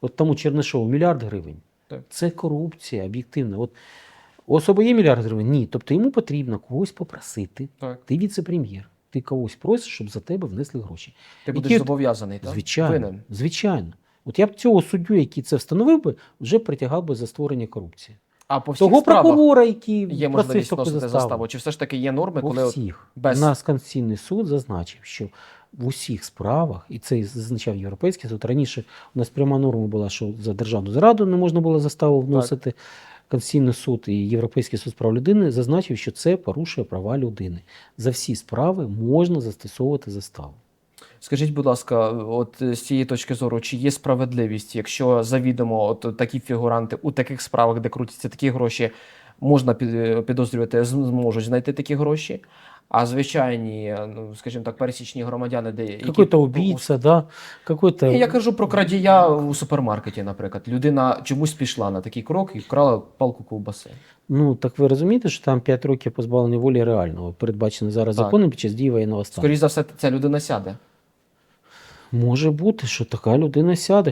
от тому Чернишову мільярд гривень. Так. Це корупція об'єктивна. От у особи є мільярд гривень? Ні. Тобто йому потрібно когось попросити. Так. Ти віце-прем'єр. Ти когось просиш, щоб за тебе внесли гроші. Ти будеш зобов'язаний, так? Звичайно, Винен. звичайно. От я б цього суддю, який це встановив би, вже притягав би за створення корупції. А по всіх Того справах прокурора, який є можливість вносити заставу. заставу? Чи все ж таки є норми, У коли от всіх. без- У нас Конституційний суд зазначив, що в усіх справах, і це зазначав Європейський суд. Раніше у нас пряма норма була, що за державну зраду не можна було заставу вносити. Конституційний суд і Європейський суд з прав людини зазначив, що це порушує права людини. За всі справи можна застосовувати заставу. Скажіть, будь ласка, от е, з цієї точки зору, чи є справедливість, якщо завідомо от такі фігуранти у таких справах, де крутяться такі гроші, можна під- підозрювати, зможуть знайти такі гроші? А звичайні, е, ну скажімо так, пересічні громадяни, де які- Какой-то убийца, да, какой-то... Я кажу про крадія у супермаркеті, наприклад. Людина чомусь пішла на такий крок і вкрала палку ковбаси. Ну, так ви розумієте, що там 5 років позбавлення волі реального, передбачено зараз Так. законом під час дії воєнного стану. Скоріше за все, ця людина сяде. Може бути, що така людина сяде.